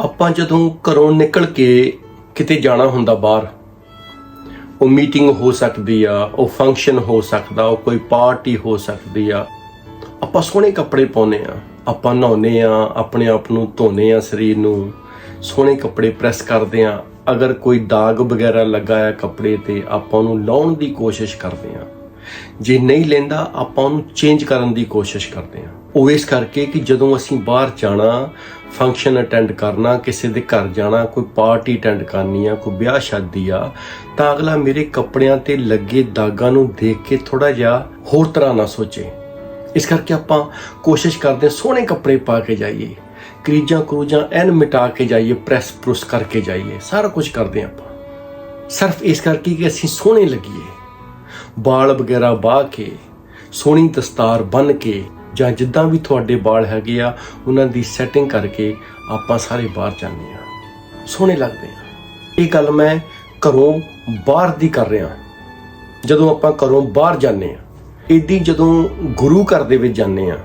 ਆਪਾਂ ਜਦੋਂ ਘਰੋਂ ਨਿਕਲ ਕੇ ਕਿਤੇ ਜਾਣਾ ਹੁੰਦਾ ਬਾਹਰ, ਉਹ ਮੀਟਿੰਗ ਹੋ ਸਕਦੀ ਆ, ਉਹ ਫੰਕਸ਼ਨ ਹੋ ਸਕਦਾ, ਉਹ ਕੋਈ ਪਾਰਟੀ ਹੋ ਸਕਦੀ ਆ, ਆਪਾਂ ਸੋਹਣੇ ਕੱਪੜੇ ਪਾਉਨੇ ਆ, ਆਪਾਂ ਨਹਾਉਨੇ ਆ, ਆਪਣੇ ਆਪ ਨੂੰ ਧੋਨੇ ਆ ਸਰੀਰ ਨੂੰ, ਸੋਹਣੇ ਕੱਪੜੇ ਪ੍ਰੈਸ ਕਰਦੇ ਆ, ਅਗਰ ਕੋਈ ਦਾਗ ਵਗੈਰਾ ਲੱਗਾ ਆ ਕੱਪੜੇ ਤੇ, ਆਪਾਂ ਉਹਨੂੰ ਲਾਉਣ ਦੀ ਕੋਸ਼ਿਸ਼ ਕਰਦੇ ਆ। ਜੇ ਨਹੀਂ ਲੈਂਦਾ, ਆਪਾਂ ਉਹਨੂੰ ਚੇਂਜ ਕਰਨ ਦੀ ਕੋਸ਼ਿਸ਼ ਕਰਦੇ ਆ। ਉਹ ਇਸ ਕਰਕੇ ਕਿ ਜਦੋਂ ਅਸੀਂ ਬਾਹਰ ਜਾਣਾ ਫੰਕਸ਼ਨ ਅਟੈਂਡ ਕਰਨਾ, ਕਿਸੇ ਦੇ ਘਰ ਜਾਣਾ, ਕੋਈ ਪਾਰਟੀ ਅਟੈਂਡ ਕਰਨੀ ਆ, ਕੋਈ ਵਿਆਹ ਸ਼ਾਦੀ ਆ, ਤਾਂ ਅਗਲਾ ਮੇਰੇ ਕੱਪੜਿਆਂ ਤੇ ਲੱਗੇ ਦਾਗਾਂ ਨੂੰ ਦੇਖ ਕੇ ਥੋੜਾ ਜਿਹਾ ਹੋਰ ਤਰ੍ਹਾਂ ਨਾ ਸੋਚੇ। ਇਸ ਕਰਕੇ ਆਪਾਂ ਕੋਸ਼ਿਸ਼ ਕਰਦੇ ਹਾਂ ਸੋਹਣੇ ਕੱਪੜੇ ਪਾ ਕੇ ਜਾਈਏ, ਕਰੀਜਾਂ ਕਰੂਜਾਂ ਐਨ ਮਿਟਾ ਕੇ ਜਾਈਏ, ਪ੍ਰੈਸ ਪ੍ਰੁਸ ਕਰਕੇ ਜਾਈਏ, ਸਾਰਾ ਕੁਝ ਕਰਦੇ ਹਾਂ ਆਪਾਂ। ਸਿਰਫ ਇਸ ਕਰਕੇ ਕਿ ਅਸੀਂ ਸੋਹਣੇ ਲੱਗੀਏ। ਵਾਲ ਵਗੈਰਾ ਬਾਹ ਕੇ, ਸੋਹਣੀ ਦਸਤਾਰ ਬੰਨ ਕੇ ਜਾਂ ਜਿੱਦਾਂ ਵੀ ਤੁਹਾਡੇ ਵਾਲ ਹੈਗੇ ਆ, ਉਹਨਾਂ ਦੀ ਸੈਟਿੰਗ ਕਰਕੇ ਆਪਾਂ ਸਾਰੇ ਬਾਹਰ ਜਾਂਦੇ ਆ ਸੋਹਣੇ ਲੱਗਦੇ ਆ। ਇਹ ਗੱਲ ਮੈਂ ਘਰੋਂ ਬਾਹਰ ਦੀ ਕਰ ਰਿਹਾ। ਜਦੋਂ ਆਪਾਂ ਘਰੋਂ ਬਾਹਰ ਜਾਂਦੇ ਆ ਇਦੀ ਜਦੋਂ ਗੁਰੂ ਘਰ ਦੇ ਵਿੱਚ ਜਾਂਦੇ ਆ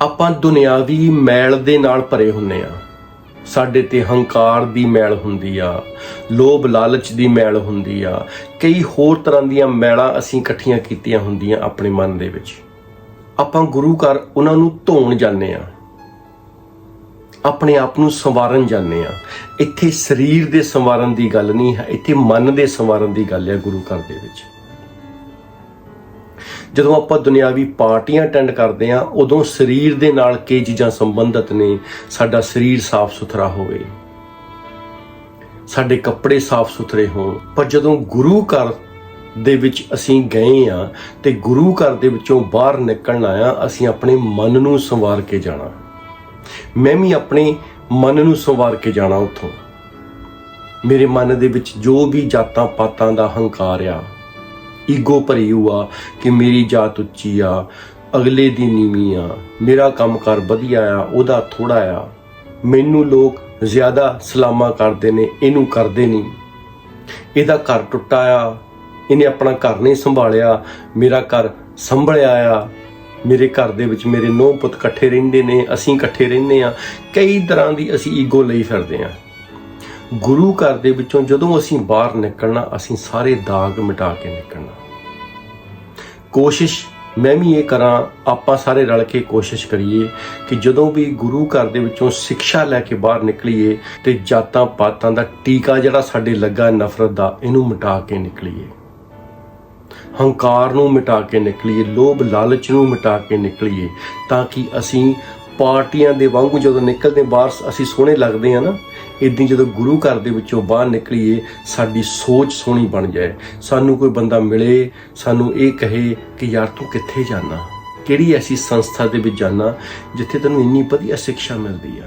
ਆਪਾਂ ਦੁਨਿਆਵੀ ਮੈਲ ਦੇ ਨਾਲ ਭਰੇ ਹੁੰਨੇ ਆ ਸਾਡੇ ਤੇ ਹੰਕਾਰ ਦੀ ਮੈਲ ਹੁੰਦੀ ਆ, ਲੋਭ ਲਾਲਚ ਦੀ ਮੈਲ ਹੁੰਦੀ ਆ, ਕਈ ਹੋਰ ਤਰ੍ਹਾਂ ਦੀਆਂ ਮੈਲਾਂ ਅਸੀਂ ਇਕੱਠੀਆਂ ਕੀਤੀਆਂ ਹੁੰਦੀਆਂ ਆਪਣੇ ਮਨ ਦੇ ਵਿੱਚ। ਆਪਾਂ ਗੁਰੂ ਘਰ ਉਹਨਾਂ ਨੂੰ ਧੋਣ ਜਾਂਦੇ ਆ ਆਪਣੇ ਆਪ ਨੂੰ ਸੰਵਾਰਨ ਜਾਂਦੇ ਆ ਇੱਥੇ ਸਰੀਰ ਦੇ ਸੰਵਾਰਨ ਦੀ ਗੱਲ ਨਹੀਂ ਹੈ, ਇੱਥੇ ਮਨ ਦੇ ਸੰਵਾਰਨ ਦੀ ਗੱਲ ਹੈ ਗੁਰੂ ਘਰ ਦੇ ਵਿੱਚ। ਜਦੋਂ ਆਪਾਂ ਦੁਨਿਆਵੀ ਪਾਰਟੀਆਂ ਅਟੈਂਡ ਕਰਦੇ ਆ ਉਦੋਂ ਸਰੀਰ ਦੇ ਨਾਲ ਕਈ ਚੀਜ਼ਾਂ ਸੰਬੰਧਿਤ ਨੇ। ਸਾਡਾ ਸਰੀਰ ਸਾਫ਼ ਸੁਥਰਾ ਹੋਵੇ। ਸਾਡੇ ਕੱਪੜੇ ਸਾਫ਼ ਸੁਥਰੇ ਹੋਣ। ਪਰ ਜਦੋਂ ਗੁਰੂ ਘਰ ਦੇ ਵਿੱਚ ਅਸੀਂ ਗਏ ਆ ਤੇ ਗੁਰੂ ਘਰ ਦੇ ਵਿੱਚੋਂ ਬਾਹਰ ਨਿਕਲਣ ਆਇਆ, ਅਸੀਂ ਆਪਣੇ ਮਨ ਨੂੰ ਸੰਵਾਰ ਕੇ ਜਾਣਾ। ਮੈਂ ਵੀ ਆਪਣੇ ਮਨ ਨੂੰ ਸੰਵਾਰ ਕੇ ਜਾਣਾ ਉੱਥੋਂ। ਮੇਰੇ ਮਨ ਦੇ ਵਿੱਚ ਜੋ ਵੀ ਜਾਤਾਂ ਪਾਤਾਂ ਦਾ ਹੰਕਾਰ ਆ, ਈਗੋ ਭਰੀ ਹੋਆ ਕਿ ਮੇਰੀ ਜਾਤ ਉੱਚੀ ਆ, ਅਗਲੇ ਦੀ ਨੀਵੀਂ ਆ, ਮੇਰਾ ਕੰਮਕਾਰ ਵਧੀਆ ਆ, ਉਹਦਾ ਥੋੜਾ ਆ। ਮੈਨੂੰ ਲੋਕ ਜ਼ਿਆਦਾ ਸਲਾਮਾ ਕਰਦੇ ਨੇ, ਇਹਨੂੰ ਕਰਦੇ ਨਹੀਂ। ਇਹਦਾ ਘਰ ਟੁੱਟਾ ਆ ਇਹਨੇ ਆਪਣਾ ਘਰ ਨਹੀਂ ਸੰਭਾਲਿਆ, ਮੇਰਾ ਘਰ ਸੰਭਲਿਆ ਆ। ਮੇਰੇ ਘਰ ਦੇ ਵਿੱਚ ਮੇਰੇ ਨੌ ਪੁੱਤ ਇਕੱਠੇ ਰਹਿੰਦੇ ਨੇ, ਅਸੀਂ ਇਕੱਠੇ ਰਹਿੰਦੇ ਆ ਕਈ ਤਰ੍ਹਾਂ ਦੀ ਅਸੀਂ ਈਗੋ ਲਈ ਫਿਰਦੇ ਆ ਗੁਰੂ ਘਰ ਦੇ ਵਿੱਚੋਂ ਜਦੋਂ ਅਸੀਂ ਬਾਹਰ ਨਿਕਲਣਾ, ਅਸੀਂ ਸਾਰੇ ਦਾਗ ਮਿਟਾ ਕੇ ਨਿਕਲਣਾ। ਕੋਸ਼ਿਸ਼ ਮੈਂ ਵੀ ਇਹ ਕਰਾਂ, ਆਪਾਂ ਸਾਰੇ ਰਲ ਕੇ ਕੋਸ਼ਿਸ਼ ਕਰੀਏ ਕਿ ਜਦੋਂ ਵੀ ਗੁਰੂ ਘਰ ਦੇ ਵਿੱਚੋਂ ਸਿੱਖਿਆ ਲੈ ਕੇ ਬਾਹਰ ਨਿਕਲੀਏ ਤੇ ਜਾਤਾਂ ਪਾਤਾਂ ਦਾ ਟੀਕਾ ਜਿਹੜਾ ਸਾਡੇ ਲੱਗਾ ਨਫ਼ਰਤ ਦਾ, ਇਹਨੂੰ ਮਿਟਾ ਕੇ ਨਿਕਲੀਏ। ਹੰਕਾਰ ਨੂੰ ਮਿਟਾ ਕੇ ਨਿਕਲੀਏ, ਲੋਭ ਲਾਲਚ ਨੂੰ ਮਿਟਾ ਕੇ ਨਿਕਲੀਏ, ਤਾਂ ਕਿ ਅਸੀਂ ਪਾਰਟੀਆਂ ਦੇ ਵਾਂਗੂ ਜਦੋਂ ਨਿਕਲਦੇ ਬਾਹਰ ਅਸੀਂ ਸੋਹਣੇ ਲੱਗਦੇ ਆ ਨਾ ਇਦਾਂ ਜਦੋਂ ਗੁਰੂ ਘਰ ਦੇ ਵਿੱਚੋਂ ਬਾਹਰ ਨਿਕਲੀਏ, ਸਾਡੀ ਸੋਚ ਸੋਹਣੀ ਬਣ ਜਾਏ। ਸਾਨੂੰ ਕੋਈ ਬੰਦਾ ਮਿਲੇ, ਸਾਨੂੰ ਇਹ ਕਹੇ ਕਿ ਯਾਰ ਤੂੰ ਕਿੱਥੇ ਜਾਣਾ? ਕਿਹੜੀ ਐਸੀ ਸੰਸਥਾ ਦੇ ਵਿੱਚ ਜਾਣਾ ਜਿੱਥੇ ਤੈਨੂੰ ਇੰਨੀ ਵਧੀਆ ਸਿੱਖਿਆ ਮਿਲਦੀ ਆ?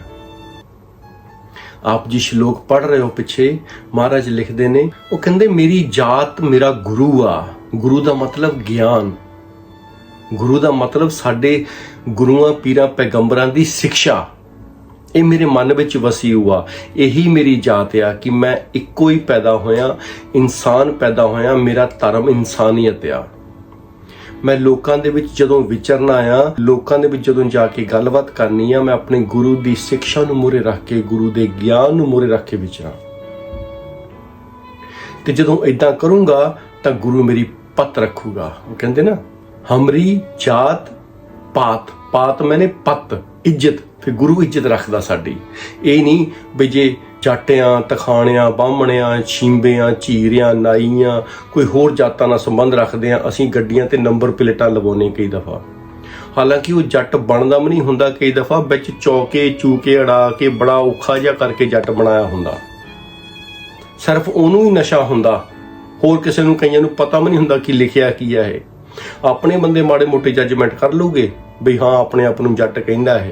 ਆਪ ਜੀ ਸ਼ਲੋਕ ਪੜ ਰਹੇ ਹੋ ਪਿੱਛੇ, ਮਹਾਰਾਜ ਲਿਖਦੇ ਨੇ, ਉਹ ਕਹਿੰਦੇ, ਮੇਰੀ ਜਾਤ ਮੇਰਾ ਗੁਰੂ ਆ। ਗੁਰੂ ਦਾ ਮਤਲਬ ਗਿਆਨ। ਗੁਰੂ ਦਾ ਮਤਲਬ ਸਾਡੇ ਗੁਰੂਆਂ, ਪੀਰਾਂ, ਪੈਗੰਬਰਾਂ ਦੀ ਸਿੱਖਿਆ। ਇਹ ਮੇਰੇ ਮਨ ਵਿੱਚ ਵਸੀ ਹੁਆ। ਇਹੀ ਮੇਰੀ ਜਾਤ ਆ ਕਿ ਮੈਂ ਇੱਕੋ ਹੀ ਪੈਦਾ ਹੋਇਆ, ਇਨਸਾਨ ਪੈਦਾ ਹੋਇਆ, ਮੇਰਾ ਧਰਮ ਇਨਸਾਨੀਅਤ ਆ। ਮੈਂ ਲੋਕਾਂ ਦੇ ਵਿੱਚ ਜਦੋਂ ਵਿਚਰਨਾ ਆ ਲੋਕਾਂ ਦੇ ਵਿੱਚ ਜਦੋਂ ਜਾ ਕੇ ਗੱਲਬਾਤ ਕਰਨੀ ਆ, ਮੈਂ ਆਪਣੇ ਗੁਰੂ ਦੀ ਸਿੱਖਿਆ ਨੂੰ ਮੂਹਰੇ ਰੱਖ ਕੇ, ਗੁਰੂ ਦੇ ਗਿਆਨ ਨੂੰ ਮੂਹਰੇ ਰੱਖ ਕੇ ਵਿਚਰਾਂ। ਤੇ ਜਦੋਂ ਇਦਾਂ ਕਰੂੰਗਾ, ਤਾਂ ਗੁਰੂ ਮੇਰੀ ਪਤ ਰੱਖੂਗਾ। ਉਹ ਕਹਿੰਦੇ ਨਾ, ਹਮਰੀ ਜਾਤ ਪਾਤ ਪਾਤ ਮੈਨੇ ਪਤ, ਇੱਜ਼ਤ। ਫਿਰ ਗੁਰੂ ਇੱਜ਼ਤ ਰੱਖਦਾ ਸਾਡੀ। ਇਹ ਨਹੀਂ ਵੀ ਜੇ ਜਾਟਿਆਂ, ਤਖਾਣਿਆਂ, ਬਾਹਮਣਿਆਂ, ਛੀਂਬਿਆਂ, ਝੀਰਿਆਂ, ਨਾਈਆਂ, ਕੋਈ ਹੋਰ ਜਾਤਾਂ ਨਾਲ ਸੰਬੰਧ ਰੱਖਦੇ ਆ ਅਸੀਂ ਗੱਡੀਆਂ ਤੇ ਨੰਬਰ ਪਲੇਟਾਂ ਲਵਾਉਣੇ ਕਈ ਦਫਾ। ਹਾਲਾਂਕਿ ਉਹ ਜੱਟ ਬਣਦਾ ਵੀ ਨਹੀਂ ਹੁੰਦਾ ਕਈ ਦਫਾ, ਵਿੱਚ ਚੌਕੇ, ਚੂਕੇ ਅੜਾ ਕੇ ਬੜਾ ਔਖਾ ਜਿਹਾ ਕਰਕੇ ਜੱਟ ਬਣਾਇਆ ਹੁੰਦਾ। ਸਿਰਫ ਉਹਨੂੰ ਹੀ ਨਸ਼ਾ ਹੁੰਦਾ। ਹੋਰ ਕਿਸੇ ਨੂੰ ਕਈਆਂ ਨੂੰ ਪਤਾ ਵੀ ਨਹੀਂ ਹੁੰਦਾ ਕਿ ਲਿਖਿਆ ਕੀ ਹੈ ਇਹ। ਆਪਣੇ ਬੰਦੇ ਮਾੜੇ ਮੋਟੇ ਜੱਜਮੈਂਟ ਕਰ ਲੂਗੇ ਵੀ ਹਾਂ, ਆਪਣੇ ਆਪ ਨੂੰ ਜੱਟ ਕਹਿੰਦਾ ਇਹ।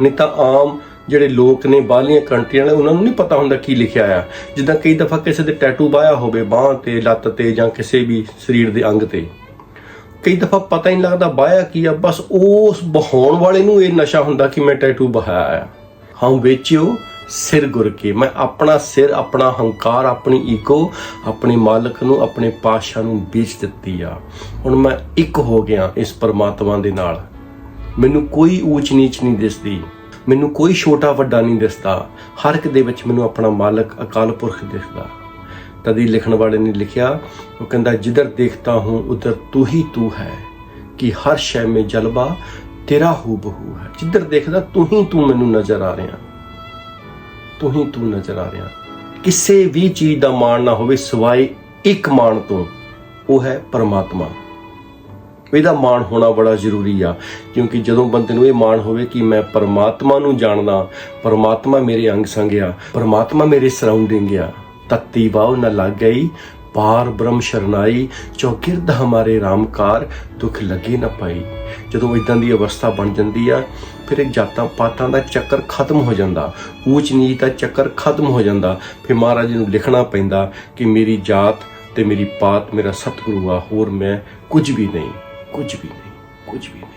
ਨਹੀਂ ਤਾਂ ਆਮ ਜਿਹੜੇ ਲੋਕ ਨੇ ਬਾਹਰਲੀਆਂ ਕੰਟਰੀਆਂ ਵਾਲੇ, ਉਹਨਾਂ ਨੂੰ ਨਹੀਂ ਪਤਾ ਹੁੰਦਾ ਕੀ ਲਿਖਿਆ ਆ। ਜਿੱਦਾਂ ਕਈ ਦਫਾ ਕਿਸੇ ਦੇ ਟੈਟੂ ਬਾਇਆ ਹੋਵੇ ਬਾਹ ਤੇ, ਲੱਤ ਤੇ ਜਾਂ ਕਿਸੇ ਵੀ ਸਰੀਰ ਦੇ ਅੰਗ ਤੇ। ਕਈ ਦਫਾ ਪਤਾ ਹੀ ਨਹੀਂ ਲੱਗਦਾ ਬਾਇਆ ਕੀ ਆ, ਬਸ ਉਸ ਬਹਾਉਣ ਵਾਲੇ ਨੂੰ ਇਹ ਨਸ਼ਾ ਹੁੰਦਾ ਕਿ ਮੈਂ ਟੈਟੂ ਬਹਾਇਆ ਆ। ਹਮ ਵੇਚਿਓ ਸਿਰ ਗੁਰ ਕੇ। ਮੈਂ ਆਪਣਾ ਸਿਰ, ਆਪਣਾ ਹੰਕਾਰ, ਆਪਣੀ ਈਗੋ, ਆਪਣੇ ਮਾਲਕ ਨੂੰ, ਆਪਣੇ ਪਾਸ਼ਾ ਨੂੰ ਵੇਚ ਦਿੱਤੀ ਆ। ਹੁਣ ਮੈਂ ਇੱਕ ਹੋ ਗਿਆ ਇਸ ਪਰਮਾਤਮਾ ਦੇ ਨਾਲ। ਮੈਨੂੰ ਕੋਈ ਊਚ ਨੀਚ ਨਹੀਂ ਦਿਸਦੀ। ਮੈਨੂੰ ਕੋਈ ਛੋਟਾ ਵੱਡਾ ਨਹੀਂ ਦਿਸਦਾ। ਹਰ ਇੱਕ ਦੇ ਵਿੱਚ ਮੈਨੂੰ ਆਪਣਾ ਮਾਲਕ ਅਕਾਲ ਪੁਰਖ ਦਿਖਦਾ। ਤਦੀ ਲਿਖਣ ਵਾਲੇ ਨੇ ਲਿਖਿਆ, ਉਹ ਕਹਿੰਦਾ, ਜਿੱਧਰ ਦੇਖਤਾ ਹੂੰ, ਉਧਰ ਤੂੰ ਹੀ ਤੂੰ ਹੈ। ਕਿ ਹਰ ਸ਼ੈ ਮੇ ਜਲਵਾ ਤੇਰਾ ਹੂ ਬਹੂ ਹੈ। ਜਿੱਧਰ ਦੇਖਦਾ ਤੂੰ ਹੀ ਤੂੰ ਮੈਨੂੰ ਨਜ਼ਰ ਆ ਰਿਹਾ। ਤੂੰ ਹੀ ਤੂੰ ਨਜ਼ਰ ਆ ਰਿਹਾ। ਕਿਸੇ ਵੀ ਚੀਜ਼ ਦਾ ਮਾਣ ਨਾ ਹੋਵੇ ਸਿਵਾਏ ਇੱਕ ਮਾਣ ਤੋਂ, ਉਹ ਹੈ ਪਰਮਾਤਮਾ। ਇਹਦਾ ਮਾਣ ਹੋਣਾ ਬੜਾ ਜ਼ਰੂਰੀ ਆ, ਕਿਉਂਕਿ ਜਦੋਂ ਬੰਦੇ ਨੂੰ ਇਹ ਮਾਣ ਹੋਵੇ ਕਿ ਮੈਂ ਪਰਮਾਤਮਾ ਨੂੰ ਜਾਣਦਾ, ਪਰਮਾਤਮਾ ਮੇਰੇ ਅੰਗ ਸੰਗ ਆ, ਪਰਮਾਤਮਾ ਮੇਰੇ ਸਰਾਊਂਡਿੰਗ ਆ ਤਤੀ ਵਾਉ ਨਾ ਲੱਗ ਗਈ, ਪਾਰ ਬ੍ਰਹਮ ਸ਼ਰਨਾਈ ਚੌਕਿਰਦ ਹਮਾਰੇ ਰਾਮਕਾਰ, ਦੁੱਖ ਲੱਗੇ ਨਾ ਪਾਈ। ਜਦੋਂ ਇਦਾਂ ਦੀ ਅਵਸਥਾ ਬਣ ਜਾਂਦੀ ਆ ਫਿਰ ਜਾਤਾਂ ਪਾਤਾਂ ਦਾ ਚੱਕਰ ਖਤਮ ਹੋ ਜਾਂਦਾ। ਊਚ ਨੀਚ ਦਾ ਚੱਕਰ ਖਤਮ ਹੋ ਜਾਂਦਾ। ਫਿਰ ਮਹਾਰਾਜ ਨੂੰ ਲਿਖਣਾ ਪੈਂਦਾ ਕਿ ਮੇਰੀ ਜਾਤ ਤੇ ਮੇਰੀ ਪਾਤ ਮੇਰਾ ਸਤਿਗੁਰੂ ਆ, ਹੋਰ ਮੈਂ ਕੁਝ ਵੀ ਨਹੀਂ, ਕੁਝ ਵੀ ਨਹੀਂ, ਕੁਝ ਵੀ ਨਹੀਂ।